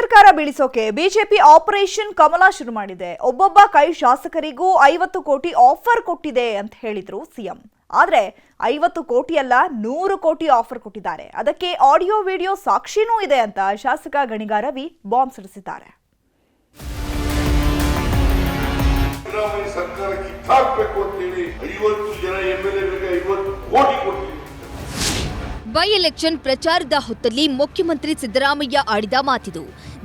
ಸರ್ಕಾರ ಬೀಳಿಸೋಕೆ BJP operation ಕಮಲ ಶುರು ಮಾಡಿದೆ. ಒಬ್ಬೊಬ್ಬ ಕೈ ಶಾಸಕರಿಗೂ ಐವತ್ತು ಕೋಟಿ ಆಫರ್ ಕೊಟ್ಟಿದೆ ಅಂತ ಹೇಳಿದ್ರು ಸಿಎಂ. ಆದ್ರೆ ಐವತ್ತು ಕೋಟಿ ಅಲ್ಲ, ನೂರು ಕೋಟಿ ಆಫರ್ ಕೊಟ್ಟಿದ್ದಾರೆ. ಅದಕ್ಕೆ ಆಡಿಯೋ ವಿಡಿಯೋ ಸಾಕ್ಷಿನೂ ಇದೆ ಅಂತ ಶಾಸಕ ಗಣಿಗ ರವಿ ಬಾಂಬ್ ಸಿಡಿಸಿದ್ದಾರೆ ಸರ್ಕಾರ ಬೈ ಎಲೆಕ್ಷನ್ ಪ್ರಚಾರದ ಹೊತ್ತಲ್ಲಿ ಮುಖ್ಯಮಂತ್ರಿ ಸಿದ್ದರಾಮಯ್ಯ ಆಡಿದ ಮಾತಿದು.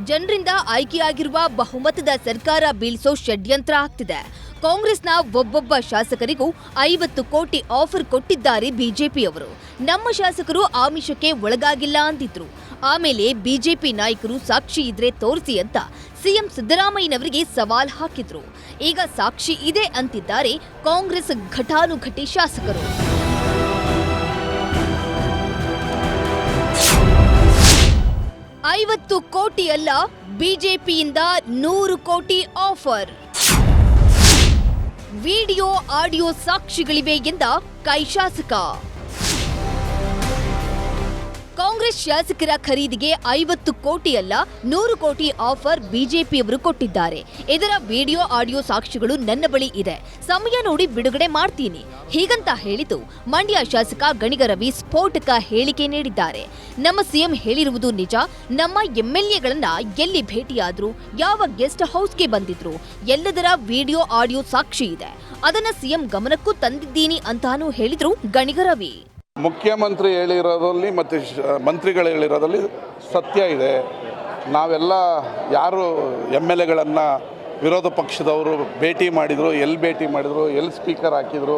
ಜನರಿಂದ ಆಯ್ಕೆಯಾಗಿರುವ ಬಹುಮತದ ಸರ್ಕಾರ ಬೀಳಿಸೋ ಷಡ್ಯಂತ್ರ ಆಗ್ತಿದೆ. ಕಾಂಗ್ರೆಸ್ನ ಒಬ್ಬೊಬ್ಬ ಶಾಸಕರಿಗೂ ಐವತ್ತು ಕೋಟಿ ಆಫರ್ ಕೊಟ್ಟಿದ್ದಾರೆ ಬಿಜೆಪಿಯವರು. ನಮ್ಮ ಶಾಸಕರು ಆಮಿಷಕ್ಕೆ ಒಳಗಾಗಿಲ್ಲ ಅಂದಿದ್ರು. ಆಮೇಲೆ ಬಿಜೆಪಿ ನಾಯಕರು ಸಾಕ್ಷಿ ಇದ್ರೆ ತೋರಿಸಿ ಅಂತ ಸಿಎಂ ಸಿದ್ದರಾಮಯ್ಯನವರಿಗೆ ಸವಾಲ್ ಹಾಕಿದ್ರು. ಈಗ ಸಾಕ್ಷಿ ಇದೆ ಅಂತಿದ್ದಾರೆ ಕಾಂಗ್ರೆಸ್ ಘಟಾನುಘಟಿ ಶಾಸಕರು. ಐವತ್ತು ಕೋಟಿ ಅಲ್ಲ ಬಿಜೆಪಿಯಿಂದ ನೂರು ಕೋಟಿ ಆಫರ್. ವಿಡಿಯೋ ಆಡಿಯೋ ಸಾಕ್ಷಿಗಳಿವೆ ಎಂದ ಕೈ ಶಾಸಕ. ಕಾಂಗ್ರೆಸ್ ಶಾಸಕರ ಖರೀದಿಗೆ ಐವತ್ತು ಕೋಟಿ ಅಲ್ಲ, ನೂರು ಕೋಟಿ ಆಫರ್ ಬಿಜೆಪಿಯವರು ಕೊಟ್ಟಿದ್ದಾರೆ. ಇದರ ವಿಡಿಯೋ, ಆಡಿಯೋ ಸಾಕ್ಷಿಗಳು ನನ್ನ ಬಳಿ ಇದೆ. ಸಮಯ ನೋಡಿ ಬಿಡುಗಡೆ ಮಾಡ್ತೀನಿ. ಹೀಗಂತ ಹೇಳಿದ್ದು ಮಂಡ್ಯ ಶಾಸಕ ಗಣಿಗ ರವಿ ಸ್ಫೋಟಕ ಹೇಳಿಕೆ ನೀಡಿದ್ದಾರೆ. ನಮ್ಮ ಸಿಎಂ ಹೇಳಿರುವುದು ನಿಜ. ನಮ್ಮ ಎಂಎಲ್ಎಗಳನ್ನ ಎಲ್ಲಿ ಭೇಟಿಯಾದ್ರು, ಯಾವ ಗೆಸ್ಟ್ ಹೌಸ್ಗೆ ಬಂದಿದ್ರು, ಎಲ್ಲದರ ವಿಡಿಯೋ, ಆಡಿಯೋ ಸಾಕ್ಷಿ ಇದೆ. ಅದನ್ನ ಸಿಎಂ ಗಮನಕ್ಕೂ ತಂದಿದ್ದೀನಿ ಅಂತಾನೂ ಹೇಳಿದ್ರು ಗಣಿಗ ರವಿ. ಮುಖ್ಯಮಂತ್ರಿ ಹೇಳಿರೋದ್ರಲ್ಲಿ ಮತ್ತು ಮಂತ್ರಿಗಳು ಹೇಳಿರೋದ್ರಲ್ಲಿ ಸತ್ಯ ಇದೆ. ನಾವೆಲ್ಲ ಯಾರು ಎಂ ಎಲ್ ಎಗಳನ್ನು ವಿರೋಧ ಪಕ್ಷದವರು ಭೇಟಿ ಮಾಡಿದರು ಎಲ್ಲಿ ಭೇಟಿ ಮಾಡಿದರು ಎಲ್ಲಿ ಸ್ಪೀಕರ್ ಹಾಕಿದರು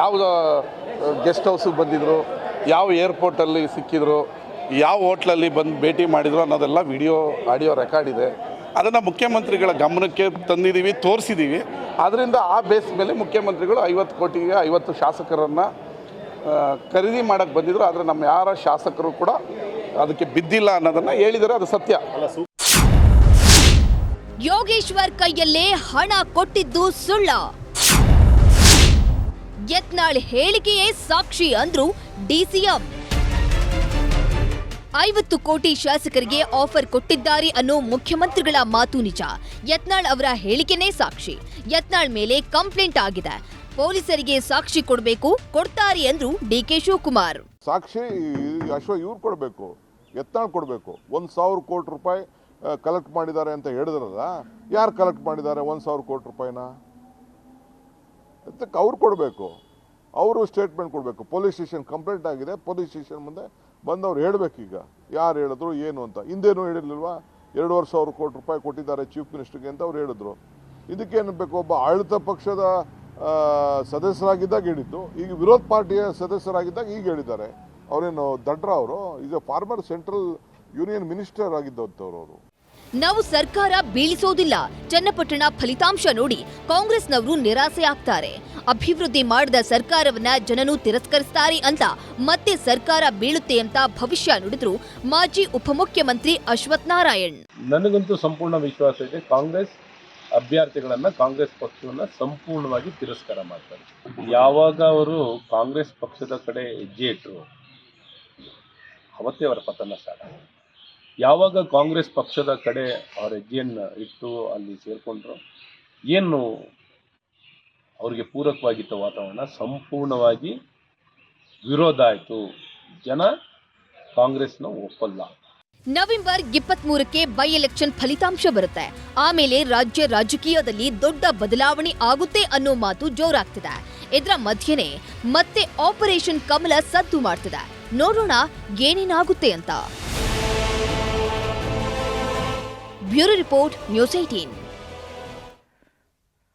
ಯಾವ ಗೆಸ್ಟ್ ಹೌಸಿಗೆ ಬಂದಿದ್ದರು ಯಾವ ಏರ್ಪೋರ್ಟಲ್ಲಿ ಸಿಕ್ಕಿದ್ರು, ಯಾವ ಹೋಟ್ಲಲ್ಲಿ ಬಂದು ಭೇಟಿ ಮಾಡಿದರು ಅನ್ನೋದೆಲ್ಲ ವಿಡಿಯೋ, ಆಡಿಯೋ ರೆಕಾರ್ಡ್ ಇದೆ. ಅದನ್ನು ಮುಖ್ಯಮಂತ್ರಿಗಳ ಗಮನಕ್ಕೆ ತಂದಿದ್ದೀವಿ ತೋರಿಸಿದ್ದೀವಿ ಅದರಿಂದ ಆ ಬೇಸ್ ಮೇಲೆ ಮುಖ್ಯಮಂತ್ರಿಗಳು ಐವತ್ತು ಕೋಟಿಗೆ ಐವತ್ತು ಶಾಸಕರನ್ನು ಖರೀದಿ ಮಾಡಕ್ಕೆ ಬಂದಿದ್ರು, ಆದರೆ ನಮ್ಮ ಯಾರ ಶಾಸಕರು ಕೂಡ ಅದಕ್ಕೆ ಬಿದ್ದಿಲ್ಲ ಅನ್ನೋದನ್ನು ಹೇಳಿದರೆ ಅದು ಸತ್ಯ. ಯೋಗೇಶ್ವರ್ ಕೈಯಲ್ಲೇ ಹಣ ಕೊಟ್ಟಿದ್ದು ಸುಳ್ಳ. ಯತ್ನಾಳ್ ಹೇಳಿಕೆಯೇ ಸಾಕ್ಷಿ ಅಂದ್ರು ಡಿಸಿಎಂ ಐವತ್ತು ಕೋಟಿ ಶಾಸಕರಿಗೆ ಆಫರ್ ಕೊಟ್ಟಿದ್ದಾರೆ ಅನ್ನೋ ಮುಖ್ಯಮಂತ್ರಿಗಳ ಮಾತು ನಿಜ. ಯತ್ನಾಳ್ ಅವರ ಹೇಳಿಕೆನೇ ಸಾಕ್ಷಿ. ಯತ್ನಾಳ್ ಮೇಲೆ ಕಂಪ್ಲೇಂಟ್ ಆಗಿದೆ. ಪೊಲೀಸರಿಗೆ ಸಾಕ್ಷಿ ಕೊಡಬೇಕು, ಕೊಡ್ತಾರೆ ಅಂದ್ರು ಡಿಕೆ ಶಿವಕುಮಾರ್. ಸಾಕ್ಷಿ ಅಶ್ವ ಇವ್ರು ಕೊಡಬೇಕು ಎತ್ತಾಳ್ ಕೊಡಬೇಕು. ಒಂದು ಸಾವಿರ ಕೋಟಿ ರೂಪಾಯಿ ಕಲೆಕ್ಟ್ ಮಾಡಿದ್ದಾರೆ ಅಂತ ಹೇಳಿದ್ರಲ್ಲ, ಯಾರು ಕಲೆಕ್ಟ್ ಮಾಡಿದ್ದಾರೆ ಒಂದು ಸಾವಿರ ಕೋಟಿ ರೂಪಾಯಿನ? ಅದಕ್ಕೆ ಅವ್ರು ಕೊಡಬೇಕು. ಅವರು ಸ್ಟೇಟ್ಮೆಂಟ್ ಕೊಡಬೇಕು. ಪೊಲೀಸ್ ಸ್ಟೇಷನ್ ಕಂಪ್ಲೇಂಟ್ ಆಗಿದೆ, ಪೊಲೀಸ್ ಸ್ಟೇಷನ್ ಮುಂದೆ ಬಂದವ್ರು ಹೇಳಬೇಕೀಗ. ಯಾರು ಹೇಳಿದ್ರು, ಏನು ಅಂತ. ಹಿಂದೇನು ಹೇಳಿರ್ಲಿಲ್ವಾ? ಎರಡೂವರೆ ಸಾವಿರ ಕೋಟಿ ರೂಪಾಯಿ ಕೊಟ್ಟಿದ್ದಾರೆ ಚೀಫ್ ಮಿನಿಸ್ಟರ್ಗೆ ಅಂತ ಅವ್ರು ಹೇಳಿದ್ರು. ಇದಕ್ಕೇನು ಬೇಕು? ಒಬ್ಬ ಆಳಿತ ಪಕ್ಷದ ಸದಸ್ಯರಾಗಿದ್ದಾಗ ಹೇಳಿದ್ದು. ಈಗ ವಿರೋಧ ಪಾರ್ಟಿಯ ಸದಸ್ಯರಾಗಿದ್ದಾಗ ಈಗ ಹೇಳಿದ್ದಾರೆ. ಅವರೇನು ದಡ್ರ ಅವರು? ಈಗ ಫಾರ್ಮರ್ ಸೆಂಟ್ರಲ್ ಯೂನಿಯನ್ ಮಿನಿಸ್ಟರ್ ಆಗಿದ್ದಂಥವ್ರು ಅವರು. ನಾವು ಸರ್ಕಾರ ಬೀಳಿಸೋದಿಲ್ಲ. ಚನ್ನಪಟ್ಟಣ ಫಲಿತಾಂಶ ನೋಡಿ ಕಾಂಗ್ರೆಸ್ನವರು ನಿರಾಸೆ ಆಗ್ತಾರೆ. ಅಭಿವೃದ್ಧಿ ಮಾಡಿದ ಸರ್ಕಾರವನ್ನ ಜನನು ತಿರಸ್ಕರಿಸ್ತಾರೆ ಅಂತ ಮತ್ತೆ ಸರ್ಕಾರ ಬೀಳುತ್ತೆ ಅಂತ ಭವಿಷ್ಯ ನುಡಿದ್ರು ಮಾಜಿ ಉಪಮುಖ್ಯಮಂತ್ರಿ ಅಶ್ವಥ್ ನಾರಾಯಣ್. ನನಗಂತೂ ಸಂಪೂರ್ಣ ವಿಶ್ವಾಸ ಇದೆ. ಕಾಂಗ್ರೆಸ್ ಅಭ್ಯರ್ಥಿಗಳನ್ನು ಕಾಂಗ್ರೆಸ್ ಪಕ್ಷವನ್ನು ಸಂಪೂರ್ಣವಾಗಿ ತಿರಸ್ಕಾರ ಮಾಡ್ತಾರೆ. ಯಾವಾಗ ಅವರು ಕಾಂಗ್ರೆಸ್ ಪಕ್ಷದ ಕಡೆ ಹೆಜ್ಜೆ ಇಟ್ಟರು ಅವತ್ತೇ ಅವರ ಪತನ ಸ್ಟಾರ್ಟ್ ಯಾವಾಗ ಕಾಂಗ್ರೆಸ್ ಪಕ್ಷದ ಕಡೆ ಅವರ ಹೆಜ್ಜೆಯನ್ನು ಇಟ್ಟು ಅಲ್ಲಿ ಸೇರಿಕೊಂಡ್ರು, ಏನು ಅವರಿಗೆ ಪೂರಕವಾಗಿದ್ದ ವಾತಾವರಣ ಸಂಪೂರ್ಣವಾಗಿ ವಿರೋಧ ಆಯಿತು. ಜನ ಕಾಂಗ್ರೆಸ್ನ ಒಪ್ಪಲ್ಲ. ನವೆಂಬರ್ ಇಪ್ಪತ್ಮೂರಕ್ಕೆ ಬೈ ಎಲೆಕ್ಷನ್ ಫಲಿತಾಂಶ ಬರುತ್ತೆ. ಆಮೇಲೆ ರಾಜ್ಯ ರಾಜಕೀಯದಲ್ಲಿ ದೊಡ್ಡ ಬದಲಾವಣೆ ಆಗುತ್ತೆ ಅನ್ನೋ ಮಾತು ಜೋರಾಗ್ತಿದೆ. ಇದರ ಮಧ್ಯೆನೆ ಮತ್ತೆ ಆಪರೇಷನ್ ಕಮಲ ಸದ್ದು ಮಾಡ್ತಿದೆ. ನೋಡೋಣ ಏನೇನಾಗುತ್ತೆ ಅಂತ. Bureau report news eighteen